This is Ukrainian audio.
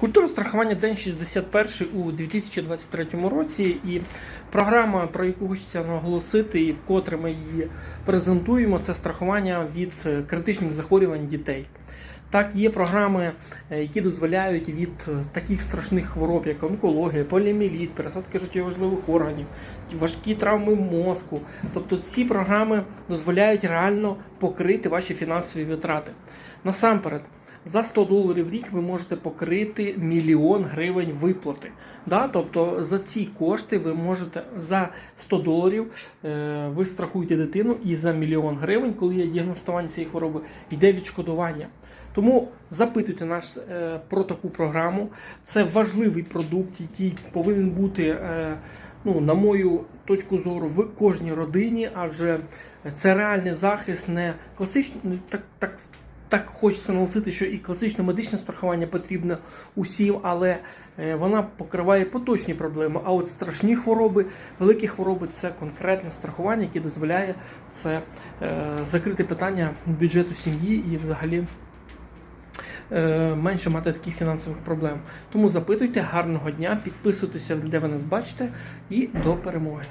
Культура страхування день 61 у 2023 році, і програма, про яку хочеться наголосити, і вкотре ми її презентуємо, це страхування від е, критичних захворювань дітей. Так, є програми, е, які дозволяють від е, таких страшних хвороб, як онкологія, поліоміеліт, пересадки життєважливих органів, важкі травми мозку. Тобто ці програми дозволяють реально покрити ваші фінансові витрати. Насамперед, за 100 доларів в рік ви можете покрити мільйон гривень виплати. Да? Тобто за ці кошти ви можете за 100 доларів е, ви страхуєте дитину і за мільйон гривень, коли є діагностування цієї хвороби, йде відшкодування. Тому запитуйте нас е, про таку програму. Це важливий продукт, який повинен бути, е, ну, на мою точку зору, в кожній родині, адже це реальний захист, не класичний, так, так, так хочеться наголосити, що і класичне медичне страхування потрібно усім, але е, вона покриває поточні проблеми. А от страшні хвороби, великі хвороби це конкретне страхування, яке дозволяє це е, закрити питання бюджету сім'ї і взагалі е, менше мати таких фінансових проблем. Тому запитуйте, гарного дня, підписуйтеся, де ви нас бачите, і до перемоги.